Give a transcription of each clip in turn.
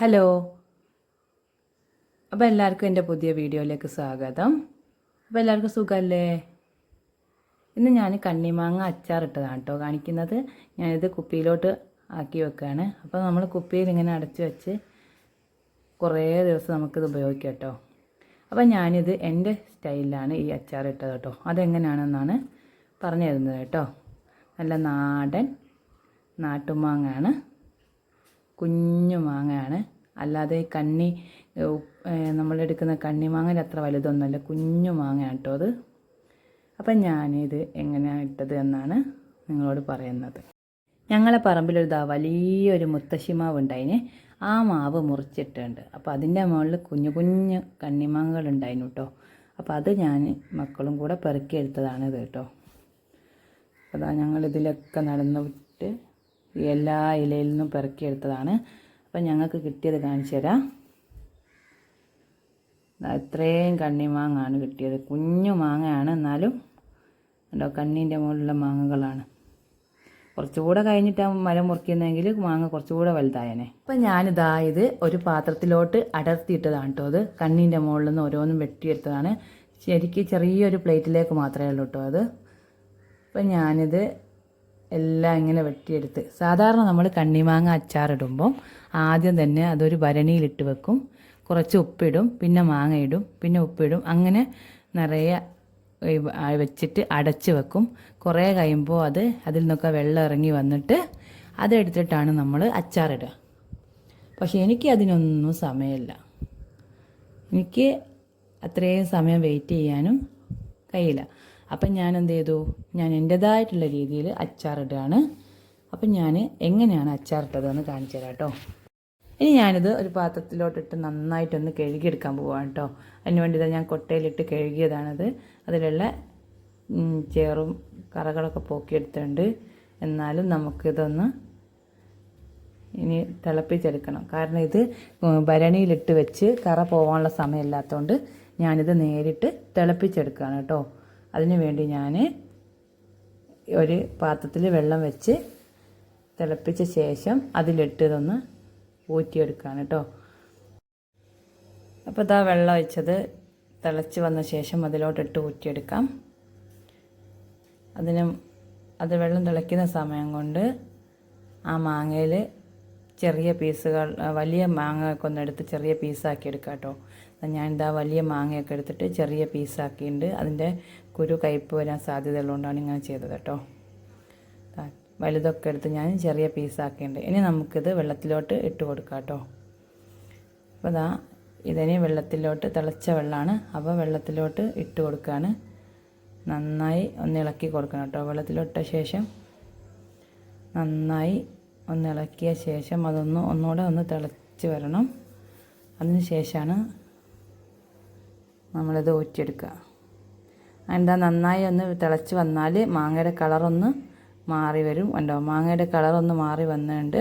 Hello. അപ്പോൾ എല്ലാവർക്കും എന്റെ പുതിയ വീഡിയോയിലേക്ക് സ്വാഗതം. അപ്പോൾ എല്ലാവർക്കും സുഖമല്ലേ ഇന്ന് ഞാൻ കണ്ണിമാങ്ങ അച്ചാറിട്ടതാണ് കേട്ടോ കാണിക്കുന്നത്. ഞാനിത് കുപ്പിയിലോട്ട് ആക്കി വെക്കുകയാണ് അപ്പോൾ നമ്മൾ കുപ്പിയിൽ ഇങ്ങനെ അടച്ച് വെച്ച് കുറേ ദിവസം നമുക്കിത് ഉപയോഗിക്കാം കേട്ടോ അപ്പോൾ ഞാനിത് എന്റെ സ്റ്റൈലിലാണ് ഈ അച്ചാറിട്ടത് കേട്ടോ അതെങ്ങനെയാണെന്നാണ് പറഞ്ഞു തരുന്നത് കേട്ടോ നല്ല നാടൻ നാട്ടുമാങ്ങയാണ് കുഞ്ഞു മാങ്ങയാണ്. അല്ലാതെ കണ്ണി നമ്മളെടുക്കുന്ന കണ്ണിമാങ്ങയിൽ അത്ര വലുതൊന്നുമല്ല. കുഞ്ഞു മാങ്ങയാണ് കേട്ടോ അത്. അപ്പം ഞാനിത് എങ്ങനെയാണ് ഇട്ടത് എന്നാണ് നിങ്ങളോട് പറയുന്നത്. ഞങ്ങളെ പറമ്പിലൊരു ദാ വലിയൊരു മുത്തശ്ശി മാവ് ഉണ്ടായിന് ആ മാവ് മുറിച്ചിട്ടുണ്ട്. അപ്പോൾ അതിന്റെ മുകളിൽ കുഞ്ഞു കുഞ്ഞു കണ്ണിമാങ്ങകൾ ഉണ്ടായിരുന്നു കേട്ടോ. അപ്പോൾ അത് ഞാൻ മക്കളും കൂടെ പെറുക്കിയെടുത്തതാണ് ഇത് കേട്ടോ. അതാ ഞങ്ങളിതിലൊക്കെ നടന്നു വിട്ട് ഈ എല്ലാ ഇലയിൽ നിന്നും പെറുക്കിയെടുത്തതാണ് അപ്പം ഞങ്ങൾക്ക് കിട്ടിയത് കാണിച്ചു തരാം. ഇത്രയും കണ്ണിമാങ്ങാണ് കിട്ടിയത്. കുഞ്ഞു മാങ്ങയാണ് എന്നാലും ഉണ്ടോ കണ്ണീന്റെ മുകളിലുള്ള മാങ്ങകളാണ്. കുറച്ചുകൂടെ കഴിഞ്ഞിട്ട് ആ മരം മുറിക്കുന്നെങ്കിൽ മാങ്ങ കുറച്ചുകൂടെ വലുതായനെ. അപ്പം ഞാനിതാ ഇത് ഒരു പാത്രത്തിലോട്ട് അടർത്തിയിട്ടതാണ് കേട്ടോ. അത് കണ്ണീന്റെ മുകളിൽ നിന്ന് ഓരോന്നും വെട്ടിയെടുത്തതാണ്. ശരിക്കും ചെറിയൊരു പ്ലേറ്റിലേക്ക് മാത്രമേ ഉള്ളൂ കേട്ടോ അത്. അപ്പം ഞാനിത് എല്ലാം ഇങ്ങനെ വെട്ടിയെടുത്ത്. സാധാരണ നമ്മൾ കണ്ണിമാങ്ങ അച്ചാറിടുമ്പം ആദ്യം തന്നെ അതൊരു ഭരണിയിലിട്ട് വെക്കും. കുറച്ച് ഉപ്പിടും പിന്നെ മാങ്ങ ഇടും പിന്നെ ഉപ്പിടും. അങ്ങനെ നിറയെ വെച്ചിട്ട് അടച്ച് വെക്കും. കുറേ കഴിയുമ്പോൾ അത് അതിൽ നിന്നൊക്കെ വെള്ളം ഇറങ്ങി വന്നിട്ട് അതെടുത്തിട്ടാണ് നമ്മൾ അച്ചാറിടുക. പക്ഷേ എനിക്ക് അതിനൊന്നും സമയമില്ല. എനിക്ക് അത്രയും സമയം വെയിറ്റ് ചെയ്യാനും കഴിയില്ല. അപ്പം ഞാൻ എന്ത് ചെയ്തു ഞാൻ എന്റെതായിട്ടുള്ള രീതിയിൽ അച്ചാറിടുകയാണ് അപ്പം ഞാൻ എങ്ങനെയാണ് അച്ചാറിട്ടതെന്ന് കാണിച്ചു തരാം കേട്ടോ ഇനി ഞാനിത് ഒരു പാത്രത്തിലോട്ടിട്ട് നന്നായിട്ടൊന്ന് കഴുകിയെടുക്കാൻ പോവാണ് കേട്ടോ അതിന് വേണ്ടി ഞാൻ കൊട്ടയിലിട്ട് കഴുകിയതാണത്. അതിലുള്ള ചേറും കറകളൊക്കെ പോക്കിയെടുത്തിട്ടുണ്ട്. എന്നാലും നമുക്കിതൊന്ന് ഇനി തിളപ്പിച്ചെടുക്കണം. കാരണം ഇത് ഭരണിയിലിട്ട് വെച്ച് കറ പോകാനുള്ള സമയമില്ലാത്തതുകൊണ്ട് ഞാനിത് നേരിട്ട് തിളപ്പിച്ചെടുക്കുകയാണ് കേട്ടോ അതിന് വേണ്ടി ഞാൻ ഒരു പാത്രത്തിൽ വെള്ളം വെച്ച് തിളപ്പിച്ച ശേഷം അതിലിട്ടതൊന്ന് ഊറ്റിയെടുക്കുകയാണ് കേട്ടോ അപ്പോൾ ഇതാ വെള്ളം ഒഴിച്ചത് തിളച്ച് വന്ന ശേഷം അതിലോട്ടിട്ട് ഊറ്റിയെടുക്കാം. അതിന് അത് വെള്ളം തിളയ്ക്കുന്ന സമയം കൊണ്ട് ആ മാങ്ങയിൽ ചെറിയ പീസുകൾ വലിയ മാങ്ങയൊക്കെ ഒന്ന് എടുത്ത് ചെറിയ പീസാക്കി എടുക്കാം കേട്ടോ ഞാനിതാ വലിയ മാങ്ങയൊക്കെ എടുത്തിട്ട് ചെറിയ പീസാക്കിയിട്ടുണ്ട് അതിന്റെ കുരു കയ്പ്പ് വരാൻ സാധ്യതയുള്ളതുകൊണ്ടാണ് ഇങ്ങനെ ചെയ്തത് കേട്ടോ. വലുതൊക്കെ എടുത്ത് ഞാൻ ചെറിയ പീസാക്കിയിട്ടുണ്ട് ഇനി നമുക്കിത് വെള്ളത്തിലോട്ട് ഇട്ട് കൊടുക്കാം കേട്ടോ. അപ്പോൾ ദാ ഇതിനി വെള്ളത്തിലോട്ട് തിളച്ച വെള്ളമാണ്. അപ്പോൾ വെള്ളത്തിലോട്ട് ഇട്ട് കൊടുക്കുകയാണ് നന്നായി ഒന്ന് ഇളക്കി കൊടുക്കണം കേട്ടോ. വെള്ളത്തിലിട്ട ശേഷം നന്നായി ഒന്ന് ഇളക്കിയ ശേഷം അതൊന്ന് ഒന്നുകൂടെ ഒന്ന് തിളച്ച് വരണം. അതിന് ശേഷമാണ് നമ്മളിത് ഊറ്റിയെടുക്കുക. എന്താ നന്നായി ഒന്ന് തിളച്ച് വന്നാൽ മാങ്ങയുടെ കളറൊന്ന് മാറി വരും ഉണ്ടോ മാങ്ങയുടെ കളറൊന്ന് മാറി വന്നുകൊണ്ട്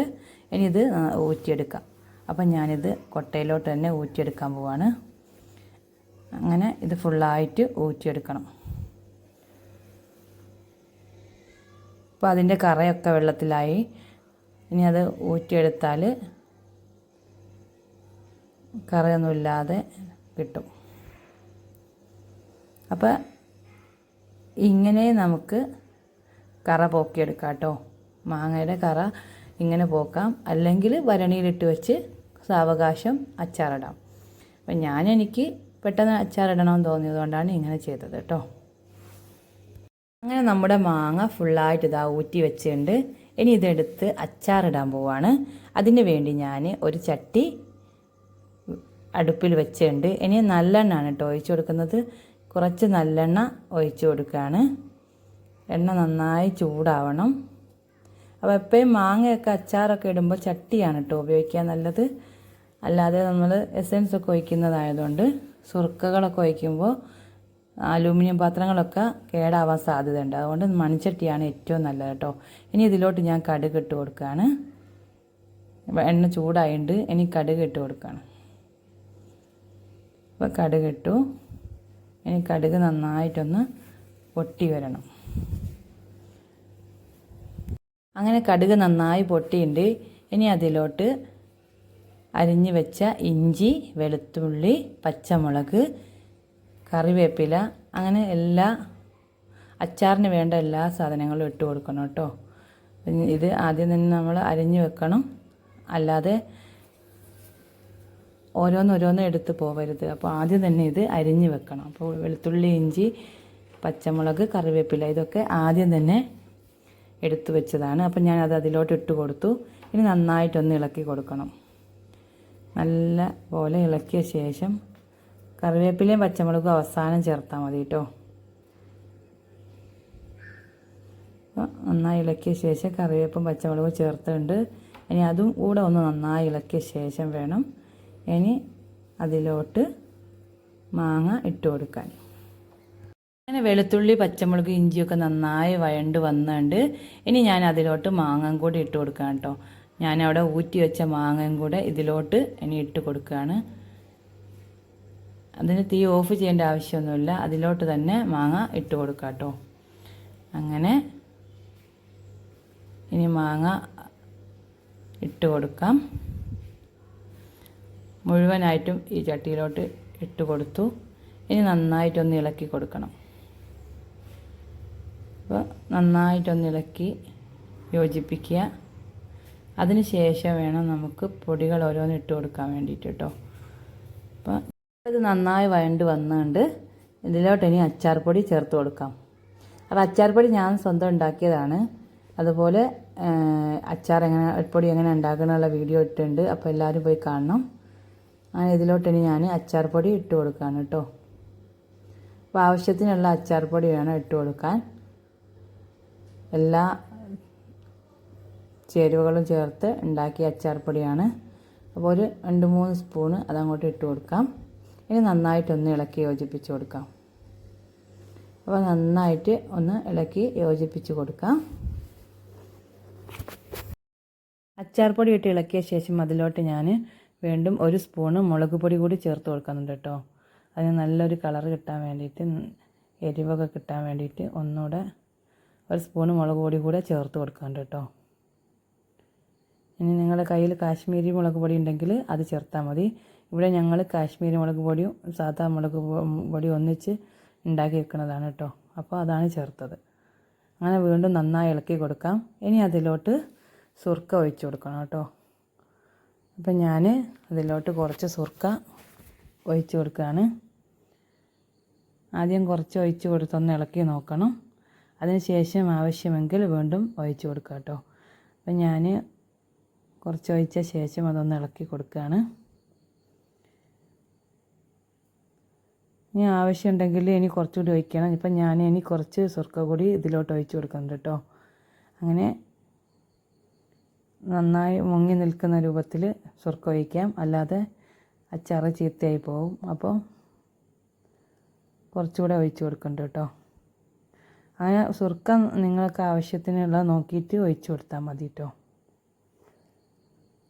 ഇനി ഇത് ഊറ്റിയെടുക്കാം. അപ്പം ഞാനിത് കൊട്ടയിലോട്ട് തന്നെ ഊറ്റിയെടുക്കാൻ പോവാണ്. അങ്ങനെ ഇത് ഫുള്ളായിട്ട് ഊറ്റിയെടുക്കണം. അപ്പോൾ അതിന്റെ കറയൊക്കെ വെള്ളത്തിലായി. ഇനി അത് ഊറ്റിയെടുത്താൽ കറയൊന്നുമില്ലാതെ കിട്ടും. അപ്പോൾ ഇങ്ങനെ നമുക്ക് കറ പോക്കിയെടുക്കാം കേട്ടോ. മാങ്ങയുടെ കറ ഇങ്ങനെ പോക്കാം. അല്ലെങ്കിൽ ഭരണിയിലിട്ട് വെച്ച് സാവകാശം അച്ചാറിടാം. അപ്പം ഞാൻ എനിക്ക് പെട്ടെന്ന് അച്ചാറിടണമെന്ന് തോന്നിയതുകൊണ്ടാണ് ഇങ്ങനെ ചെയ്തത് കേട്ടോ. അങ്ങനെ നമ്മുടെ മാങ്ങ ഫുള്ളായിട്ട് ഇതാ ഊറ്റി വെച്ചിട്ടുണ്ട്. ഇനി ഇതെടുത്ത് അച്ചാറിടാൻ പോവാണ്. അതിന് വേണ്ടി ഞാൻ ഒരു ചട്ടി അടുപ്പിൽ വെച്ചിട്ടുണ്ട്. ഇനി നല്ലെണ്ണാണ് കേട്ടോ ഒഴിച്ചു കൊടുക്കുന്നത്. കുറച്ച് നല്ലെണ്ണ ഒഴിച്ചു കൊടുക്കുകയാണ്. എണ്ണ നന്നായി ചൂടാവണം. അപ്പോൾ എപ്പോഴും മാങ്ങയൊക്കെ അച്ചാറൊക്കെ ഇടുമ്പോൾ ചട്ടിയാണ് കേട്ടോ ഉപയോഗിക്കാൻ നല്ലത്. അല്ലാതെ നമ്മൾ എസൻസ് ഒക്കെ ഒഴിക്കുന്നതായതുകൊണ്ട് സുർക്കകളൊക്കെ ഒഴിക്കുമ്പോൾ അലൂമിനിയം പാത്രങ്ങളൊക്കെ കേടാവാൻ സാധ്യതയുണ്ട്. അതുകൊണ്ട് മൺചട്ടിയാണ് ഏറ്റവും നല്ലത് കേട്ടോ. ഇനി ഇതിലോട്ട് ഞാൻ കടുക് ഇട്ട് കൊടുക്കുകയാണ്. എണ്ണ ചൂടായിട്ടുണ്ട്. ഇനി കടുക് ഇട്ട് കൊടുക്കുകയാണ്. അപ്പോൾ കടുക് ഇട്ടു. ഇനി കടുക് നന്നായിട്ടൊന്ന് പൊട്ടി വരണം. അങ്ങനെ കടുക് നന്നായി പൊട്ടിയിട്ടുണ്ട് ഇനി അതിലോട്ട് അരിഞ്ഞു വെച്ച ഇഞ്ചി വെളുത്തുള്ളി പച്ചമുളക് കറിവേപ്പില അങ്ങനെ എല്ലാ അച്ചാറിന് വേണ്ട എല്ലാ സാധനങ്ങളും ഇട്ട് കൊടുക്കണം കേട്ടോ. ഇത് ആദ്യം തന്നെ നമ്മൾ അരിഞ്ഞു വെക്കണം. അല്ലാതെ ഓരോന്നോരോന്ന് എടുത്ത് പോവരുത്. അപ്പോൾ ആദ്യം തന്നെ ഇത് അരിഞ്ഞ് വെക്കണം. അപ്പോൾ വെളുത്തുള്ളി ഇഞ്ചി പച്ചമുളക് കറിവേപ്പില ഇതൊക്കെ ആദ്യം തന്നെ എടുത്തു വെച്ചതാണ്. അപ്പം ഞാൻ അത് അതിലോട്ട് ഇട്ട് കൊടുത്തു. ഇനി നന്നായിട്ടൊന്ന് ഇളക്കി കൊടുക്കണം. നല്ല പോലെ ഇളക്കിയ ശേഷം കറിവേപ്പിലയും പച്ചമുളകും അവസാനം ചേർത്താൽ മതി കേട്ടോ നന്നായി ഇളക്കിയ ശേഷം കറിവേപ്പും പച്ചമുളകും ചേർത്തിട്ടുണ്ട്. ഇനി അതും കൂടെ ഒന്ന് നന്നായി ഇളക്കിയ ശേഷം വേണം ഇനി അതിലോട്ട് മാങ്ങ ഇട്ട് കൊടുക്കാൻ. അങ്ങനെ വെളുത്തുള്ളി പച്ചമുളക് ഇഞ്ചിയൊക്കെ നന്നായി വഴണ്ട് വന്നുണ്ട് ഇനി ഞാൻ അതിലോട്ട് മാങ്ങയും കൂടി ഇട്ട് കൊടുക്കാം കേട്ടോ അവിടെ ഊറ്റി വെച്ച മാങ്ങയും കൂടെ ഇതിലോട്ട് ഇനി ഇട്ട് കൊടുക്കുകയാണ് അതിന് തീ ഓഫ് ചെയ്യേണ്ട ആവശ്യമൊന്നുമില്ല. അതിലോട്ട് തന്നെ മാങ്ങ ഇട്ട് കൊടുക്കാം കേട്ടോ അങ്ങനെ ഇനി മാങ്ങ ഇട്ട് കൊടുക്കാം. മുഴുവനായിട്ടും ഈ ചട്ടിയിലോട്ട് ഇട്ട് കൊടുത്തു. ഇനി നന്നായിട്ടൊന്ന് ഇളക്കി കൊടുക്കണം. അപ്പോൾ നന്നായിട്ടൊന്ന് ഇളക്കി യോജിപ്പിക്കുക. അതിന് ശേഷം വേണം നമുക്ക് പൊടികൾ ഓരോന്ന് ഇട്ട് കൊടുക്കാൻ വേണ്ടിയിട്ട് കേട്ടോ. അപ്പോൾ ഇത് നന്നായി വഴണ്ട് വന്നുകൊണ്ട് ഇതിലോട്ട് ഇനി അച്ചാർ പൊടി ചേർത്ത് കൊടുക്കാം. അപ്പോൾ അച്ചാർ പൊടി ഞാൻ സ്വന്തം ഉണ്ടാക്കിയതാണ്. അതുപോലെ അച്ചാർ എങ്ങനെ പൊടി എങ്ങനെ ഉണ്ടാക്കണമെന്നുള്ള വീഡിയോ ഇട്ടിട്ടുണ്ട്. അപ്പോൾ എല്ലാവരും പോയി കാണണം. അങ്ങനെ ഇതിലോട്ട് ഇനി ഞാൻ അച്ചാർ പൊടി ഇട്ട് കൊടുക്കുകയാണ് കേട്ടോ. അപ്പോൾ ആവശ്യത്തിനുള്ള അച്ചാർ പൊടി വേണം ഇട്ട് കൊടുക്കാൻ. എല്ലാ ചേരുവകളും ചേർത്ത് ഉണ്ടാക്കിയ അച്ചാർ പൊടിയാണ് അപ്പോൾ ഒരു രണ്ട് മൂന്ന് സ്പൂണ് അതങ്ങോട്ട് ഇട്ട് കൊടുക്കാം. ഇനി നന്നായിട്ടൊന്ന് ഇളക്കി യോജിപ്പിച്ച് കൊടുക്കാം. അപ്പോൾ നന്നായിട്ട് ഒന്ന് ഇളക്കി യോജിപ്പിച്ച് കൊടുക്കാം. അച്ചാർ പൊടി ഇട്ട് ഇളക്കിയ ശേഷം അതിലോട്ട് ഞാൻ വീണ്ടും ഒരു സ്പൂണ് മുളക് പൊടി കൂടി ചേർത്ത് കൊടുക്കുന്നുണ്ട് കേട്ടോ. അതിന് നല്ലൊരു കളർ കിട്ടാൻ വേണ്ടിയിട്ട് എരിവൊക്കെ കിട്ടാൻ വേണ്ടിയിട്ട് ഒന്നുകൂടെ ഒരു സ്പൂണ് മുളക് പൊടി കൂടെ ചേർത്ത് കൊടുക്കുന്നുണ്ട് കേട്ടോ. ഇനി നിങ്ങളുടെ കയ്യിൽ കാശ്മീരി മുളക് പൊടി ഉണ്ടെങ്കിൽ അത് ചേർത്താൽ മതി. ഇവിടെ ഞങ്ങൾ കാശ്മീരി മുളക് പൊടിയും സാധാ മുളക് പൊടിയും ഒന്നിച്ച് ഉണ്ടാക്കി വെക്കുന്നതാണ് കേട്ടോ. അപ്പോൾ അതാണ് ചേർത്തത്. അങ്ങനെ വീണ്ടും നന്നായി ഇളക്കി കൊടുക്കാം. ഇനി അതിലോട്ട് സുർക്ക ഒഴിച്ചു കൊടുക്കണം കേട്ടോ. അപ്പം ഞാൻ അതിലോട്ട് കുറച്ച് സുർക്ക ഒഴിച്ചു കൊടുക്കുകയാണ് ആദ്യം കുറച്ച് ഒഴിച്ചു കൊടുത്തൊന്ന് ഇളക്കി നോക്കണം. അതിനുശേഷം ആവശ്യമെങ്കിൽ വീണ്ടും ഒഴിച്ചു കൊടുക്കുക കേട്ടോ അപ്പം ഞാൻ കുറച്ച് ഒഴിച്ച ശേഷം അതൊന്ന് ഇളക്കി കൊടുക്കുകയാണ് ഇനി ആവശ്യമുണ്ടെങ്കിൽ ഇനി കുറച്ചുകൂടി ഒഴിക്കണം. ഇപ്പം ഞാൻ ഇനി കുറച്ച് സുർക്ക കൂടി ഇതിലോട്ട് ഒഴിച്ചു കൊടുക്കുന്നുണ്ട് കേട്ടോ അങ്ങനെ നന്നായി മുങ്ങി നിൽക്കുന്ന രൂപത്തിൽ സുർക്ക ഒഴിക്കാം. അല്ലാതെ അച്ചാറ് ചീത്തയായി പോകും അപ്പോൾ കുറച്ചുകൂടെ ഒഴിച്ച് കൊടുക്കുന്നുണ്ട് കേട്ടോ. അങ്ങനെ സുർക്ക നിങ്ങൾക്ക് ആവശ്യത്തിനുള്ള നോക്കിയിട്ട് ഒഴിച്ച് കൊടുത്താൽ മതി കേട്ടോ.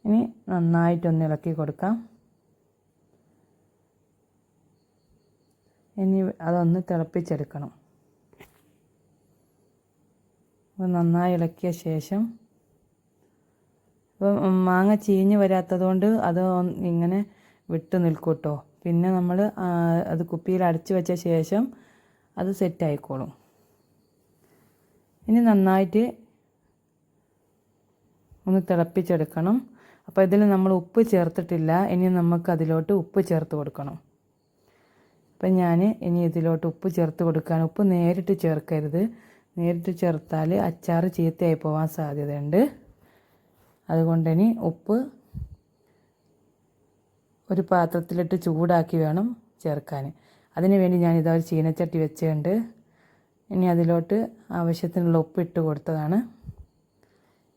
ഇനി നന്നായിട്ടൊന്ന് ഇളക്കി കൊടുക്കാം. ഇനി അതൊന്ന് തിളപ്പിച്ചെടുക്കണം. നന്നായി ഇളക്കിയ ശേഷം ഇപ്പം മാങ്ങ ചീഞ്ഞ് വരാത്തത് കൊണ്ട് അത് ഇങ്ങനെ വിട്ട് നിൽക്കും കേട്ടോ പിന്നെ നമ്മൾ അത് കുപ്പിയിൽ അടച്ചു വെച്ച ശേഷം അത് സെറ്റ് ആയിക്കോളും ഇനി നന്നായിട്ട് ഒന്ന് തിളപ്പിച്ചെടുക്കണം. അപ്പോൾ ഇതിൽ നമ്മൾ ഉപ്പ് ചേർത്തിട്ടില്ല. ഇനി നമുക്ക് അതിലോട്ട് ഉപ്പ് ചേർത്ത് കൊടുക്കണം. അപ്പം ഞാൻ ഇനി ഇതിലോട്ട് ഉപ്പ് ചേർത്ത് കൊടുക്കാൻ ഉപ്പ് നേരിട്ട് ചേർക്കരുത്. നേരിട്ട് ചേർത്താൽ അച്ചാർ ചീത്തയായി പോകാൻ സാധ്യതയുണ്ട്. അതുകൊണ്ട് ഇനി ഉപ്പ് ഒരു പാത്രത്തിലിട്ട് ചൂടാക്കി വേണം ചേർക്കാൻ. അതിന് വേണ്ടി ഞാൻ ഇതാ ഒരു ചീനച്ചട്ടി വെച്ചുകൊണ്ട് ഇനി അതിലോട്ട് ആവശ്യത്തിനുള്ള ഉപ്പ് ഇട്ട് കൊടുത്തതാണ്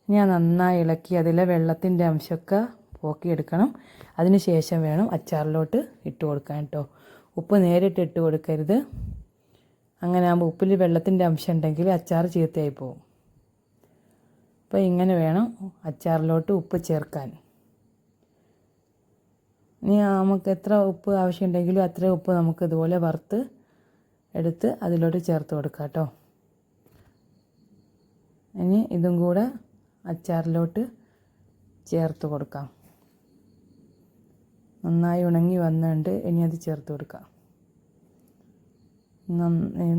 ആ നന്നായി ഇളക്കി അതിലെ വെള്ളത്തിന്റെ അംശമൊക്കെ പോക്കിയെടുക്കണം. അതിന് ശേഷം വേണം അച്ചാറിലോട്ട് ഇട്ട് കൊടുക്കാൻ കേട്ടോ. ഉപ്പ് നേരിട്ട് ഇട്ട് കൊടുക്കരുത്. അങ്ങനെ ആകുമ്പോൾ ഉപ്പിൽ വെള്ളത്തിന്റെ അംശം ഉണ്ടെങ്കിൽ അച്ചാർ ചീത്തയായി പോകും അപ്പോൾ ഇങ്ങനെ വേണം അച്ചാറിലോട്ട് ഉപ്പ് ചേർക്കാൻ. ഇനി നമുക്ക് എത്ര ഉപ്പ് ആവശ്യമുണ്ടെങ്കിലും അത്ര ഉപ്പ് നമുക്ക് ഇതുപോലെ വറുത്ത് എടുത്ത് അതിലോട്ട് ചേർത്ത് കൊടുക്കാം കേട്ടോ. ഇനി ഇതും കൂടെ അച്ചാറിലോട്ട് ചേർത്ത് കൊടുക്കാം. നന്നായി ഉണങ്ങി വന്നിട്ടുണ്ട്. ഇനി അത് ചേർത്ത് കൊടുക്കാം.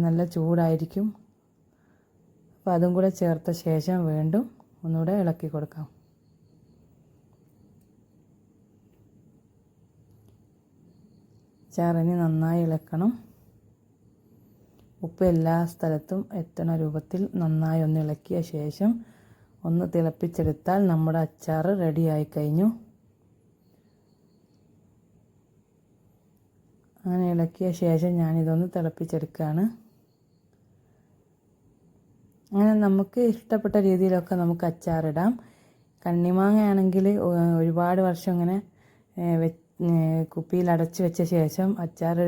നല്ല ചൂടായിരിക്കും. അപ്പോൾ അതും കൂടെ ചേർത്ത ശേഷം വീണ്ടും ഒന്നുകൂടെ ഇളക്കി കൊടുക്കാം. ചാറിന് നന്നായി ഇളക്കണം. ഉപ്പ് എല്ലാ സ്ഥലത്തും എത്തണ രൂപത്തിൽ നന്നായി ഒന്ന് ഇളക്കിയ ശേഷം ഒന്ന് തിളപ്പിച്ചെടുത്താൽ നമ്മുടെ അച്ചാർ റെഡിയായി കഴിഞ്ഞു. അങ്ങനെ ഇളക്കിയ ശേഷം ഞാനിതൊന്ന് തിളപ്പിച്ചെടുക്കുകയാണ്. അങ്ങനെ നമുക്ക് ഇഷ്ടപ്പെട്ട രീതിയിലൊക്കെ നമുക്ക് അച്ചാറിടാം. കണ്ണിമാങ്ങ ആണെങ്കിൽ ഒരുപാട് വർഷം ഇങ്ങനെ കുപ്പിയിൽ അടച്ചു വെച്ച ശേഷം അച്ചാർ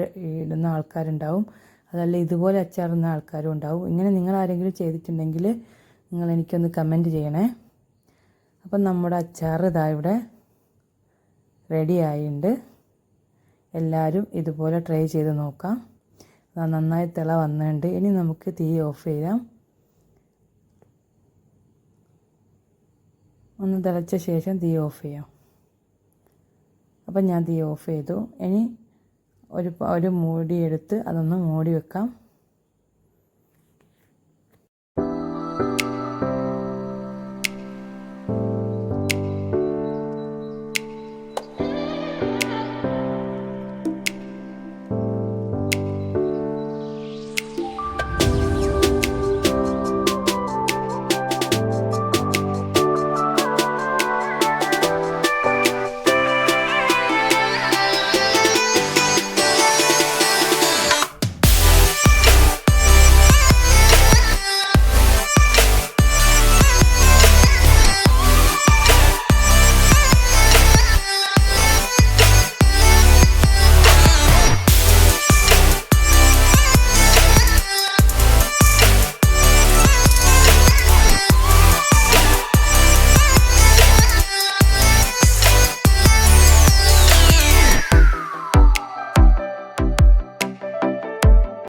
ഇടുന്ന ആൾക്കാരുണ്ടാവും. അതല്ല ഇതുപോലെ അച്ചാറിടുന്ന ആൾക്കാരും ഉണ്ടാവും. ഇങ്ങനെ നിങ്ങൾ ആരെങ്കിലും ചെയ്തിട്ടുണ്ടെങ്കിൽ നിങ്ങൾ എനിക്കൊന്ന് കമന്റ് ചെയ്യണേ. അപ്പം നമ്മുടെ അച്ചാർ ഇതാ ഇവിടെ റെഡി ആയിട്ടുണ്ട്. എല്ലാവരും ഇതുപോലെ ട്രൈ ചെയ്ത് നോക്കാം. നന്നായി തിള വന്നിട്ടുണ്ട്. ഇനി നമുക്ക് തീ ഓഫ് ചെയ്യാം. ഒന്ന് തിളച്ച ശേഷം തീ ഓഫ് ചെയ്യാം. അപ്പം ഞാൻ തീ ഓഫ് ചെയ്തു. ഇനി ഒരു ഒരു മൂടിയെടുത്ത് അതൊന്ന് മൂടി വെക്കാം.